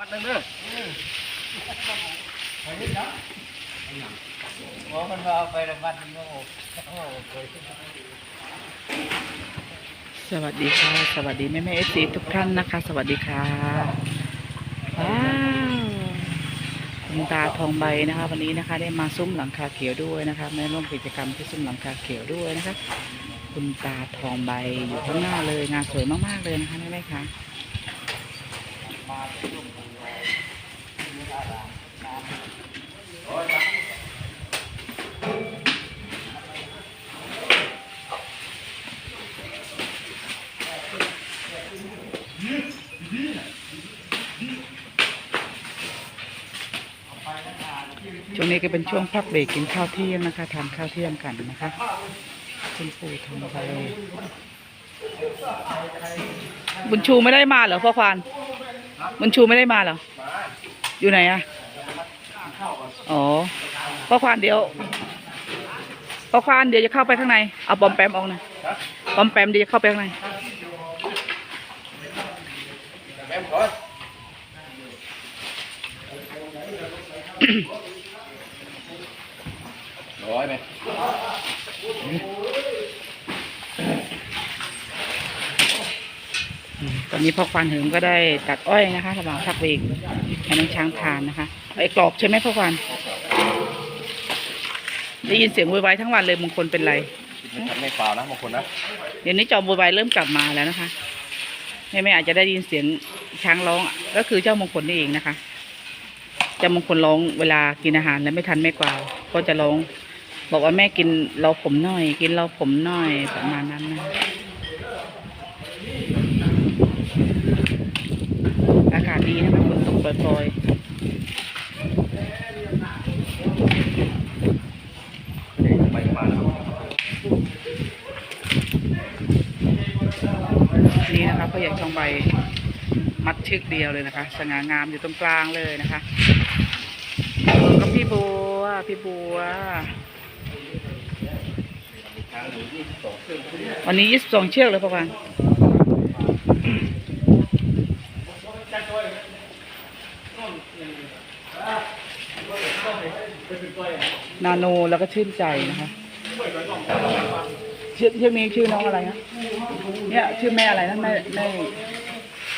วัดนึงเด้อหมอมันเอาไปละวันนึงโอ้โหโอ้โหเคยสวัสดีค่ะ สวัสดีแม่แม่เอซีทุกท่านนะคะ สวัสดีค่ะว้าวคุณตาทองใบนะคะ วันนี้นะคะ ได้มาซุ้มหลังคาเขียวด้วยนะคะม่ร่วมกิจกรรมที่ซุ้มหลังคาเขียวด้วยนะคะ คุณตาทองใบอยู่ข้างหน้าเลยงานสวยมากๆเลยนะคะแม่แม่ค่ะ ช่วงนี้ก็เป็นช่วงพักเบรกกินข้าวเที่ยงนะคะทานข้าวเที่ยงกันนะคะคุณปู่ทองใบบุญชูไม่ได้มาเหรอพ่อควานบุญชูไม่ได้มาเหรออยู่ไหนอะอ๋อพ่อควานเดี๋ยวพ่อควานเดี๋ยวจะเข้าไปข้างในเอาปอมแปมออกหน่อยปอมแปมเดี๋ยวจะเข้าไปข้างในแปมก่อน ร้อยไหมอืมตอนนี้พ่อควานเหิมก็ได้ตัดอ้อยนะคะระหว่างพักเบรกให้น้องช้างทานนะคะไอ้กรอบใช่ไหมพ่อควานได้ยินเสียงโวยวายทั้งวันเลยมงคลเป็นไรไม่ทันไม่เปล่านะบางคนนะเดี๋ยวนี้จอมโวยวายเริ่มกลับมาแล้วนะคะแม่แม่อาจจะได้ยินเสียงช้างร้อง ก็คือเจ้ามงคลนี่เองนะคะเจ้ามงคลร้องเวลากินอาหารแล้วไม่ทันแม่กวาวก็จะร้อง บอกว่าแม่กินเราผมหน่อย กินเราผมหน่อยประมาณนั้นนะอากาศดีนะคะฝนตกปล่อยๆไปมาแล้วนี่นะคะพ่อใหญ่ทองใบมัดชึกเดียวเลยนะคะ สง่างามอยู่ตรงกลางเลยนะคะก็พี่บัวพี่บัว ทางหรือยี่สิบสองเครื่อง วันนี้ยี่สิบสองเชือกเลยประมาณนาโนแล้วก็ชื่นใจนะคะชื่อชื่อนี้ชื่อน้องอะไรนะเนี่ยชื่อแม่อะไรนะแม่แม่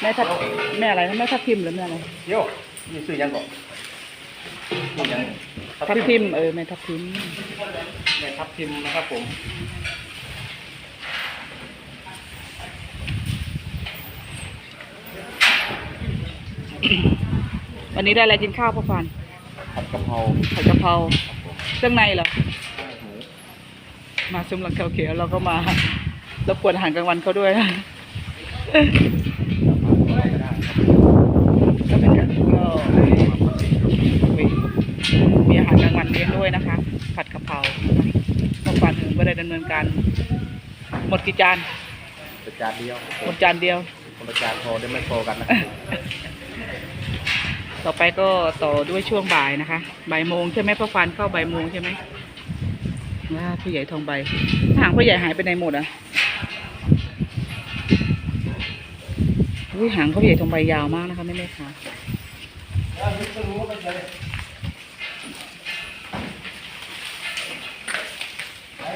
แม่ทับแม่อะไรนะแม่ทับทิมหรือแม่อะไรเดี๋ยวนี่ซื้อยังก่อนซื้อยังทับทิมเออแม่ทับทิมแม่ทับทิมนะครับผม วันนี้ได้อะไรกินข้าวพ่อฟันผัดกะเพราผัดกะเพราเครื่องในเหรอหมูมาซุ้มหลังคาเขียวเราก็มารบกวนอาหารกลางวันเขาด้วยนะก็ได้ครับก็เป็นการก็มีมีอาหารกลางวันเลี้ยงด้วยนะคะ ผัดกะเพราพอฝันถึงก็ได้ดำเนินการ หมดกี่จานเป็นจานเดียวหมดจานเดียวคนละจานพอได้ไม่พอกันนะ ต่อไปก็ต่อด้วยช่วงบ่ายนะคะบ่ายโมงใช่ไหมพ่อฟันเข้าบ่ายโมงใช่ไหมว่าผู้ใหญ่ทองใบหางผู้ใหญ่หายไปไหนหมดอะอุ้ยหางเขาใหญ่ทองใบยาวมากนะคะแม่แม่ค่ะ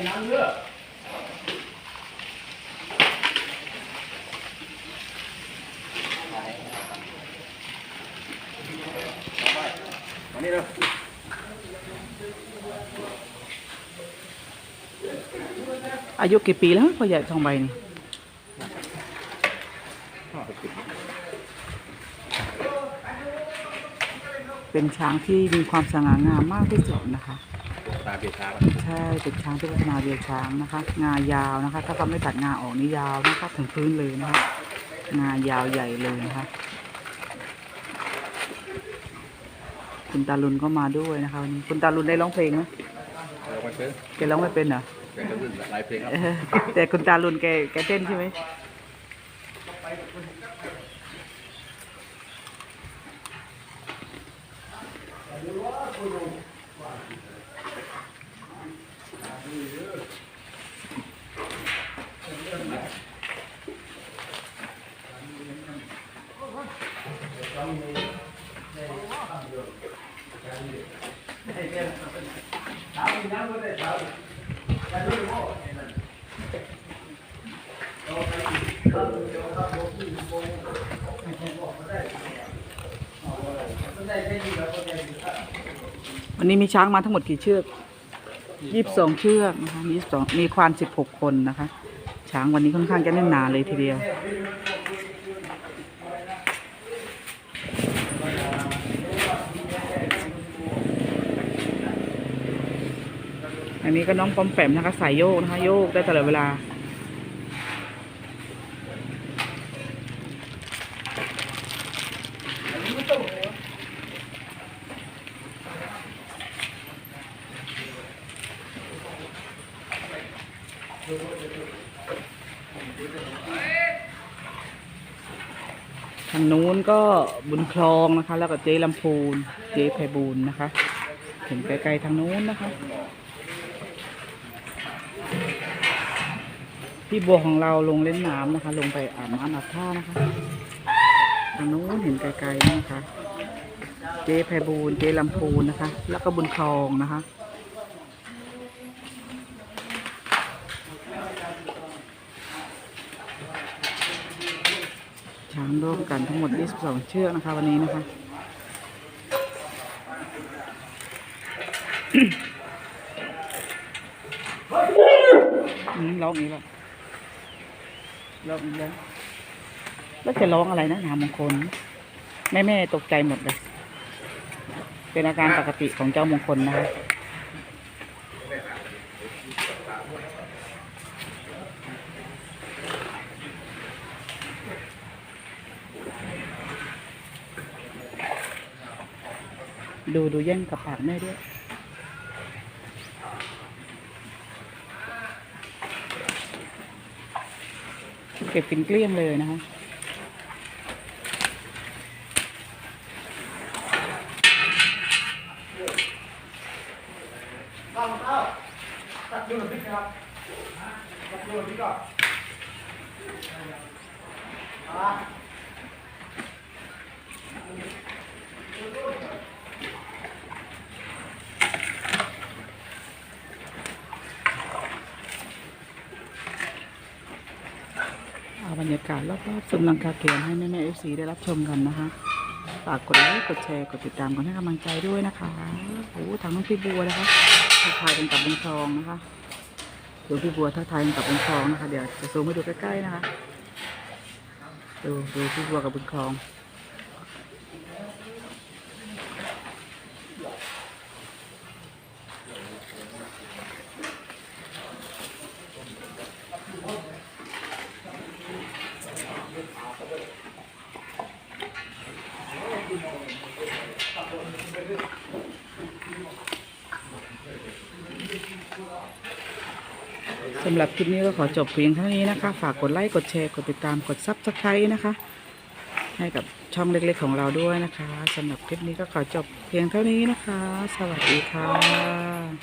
มา นี่เร็วอายุกี่ปีแล้วพ่อใหญ่ทองใบนี่ห้าหกสิบเป็นช้างที่มีความสง่างามมากที่สุดนะคะ ตาเบียดช้าใช่เป็นช้างที่พัฒนาเรียวช้างนะคะ งายาวนะคะ ถ้าเขาไม่ตัดงาออกนี่ยาวนะคะถึงพื้นเลยนะคะ งายาวใหญ่เลยนะคะ คุณตาลุนก็มาด้วยนะคะวันนี้คุณตาลุนได้ร้องเพลงไหมเราไปซื้อแกร้องไม่เป็นเหรอแกก็ขึ้นหลายเพลงครับเออแต่คุณตาลุนแกแกเต้นใช่ไหม วันนี้มีช้างมาทั้งหมดกี่เชือกยี่สิบสองเชือกนะคะมีสองมีควานสิบหกคนนะคะ ช้างวันนี้ค่อนข้างจะแน่นหนาเลยทีเดียว อันนี้ก็น้องปอมแปมนะคะสายโยกนะคะ โยกได้ตลอดเวลา ทางนู้นก็บุญคลองนะคะ แล้วก็เจ๊ลำพูน เจ๊ไพบูลนะคะเห็นไกลๆทางนู้นนะคะ พี่บัวของเราลงเล่นน้ำนะคะ ลงไปอาบน้ำอาบท่านะคะทางนู้นเห็นไกลๆนะคะ เจ๊ไพบูลเจ๊ลำพูนนะคะ แล้วก็บุญคลองนะคะช้างร่วมกันทั้งหมด 22 เชือกนะคะ วันนี้นะคะ ร้องอีกแล้ว ร้องอีกแล้วแล้วจะร้องอะไรนะนามงคล แม่แม่ตกใจหมดเลย เป็นอาการปกติของเจ้ามงคลนะคะดูดูแย่งกับปากแม่ด้วย เก็บเป็นเกลี้ยงเลยนะคะตัดดูหน่อยพี่ครับตัดดูหน่อยพี่ก่อนากาศรอบๆสมลังคาเขียนให้แม่แม่เอฟซีได้รับชมกันนะคะ ฝากกดไลค์กดแชร์กดติดตามกันให้กำลังใจด้วยนะคะโอ้โหทางน้องพี่บัวนะคะทักทายกันกับบงทองนะคะดูพี่บัวทักทายกันกับบงทองนะคะ เดี๋ยวจะซูมให้ดูใกล้ๆนะคะ ดูดูพี่บัวกับบงทอง สำหรับคลิปนี้ก็ขอจบเพียงเท่านี้นะคะ ฝากกดไลค์กดแชร์กดติดตามกดซับสไครต์นะคะ ให้กับช่องเล็กๆของเราด้วยนะคะสำหรับคลิปนี้ก็ขอจบเพียงเท่านี้นะคะ สวัสดีค่ะ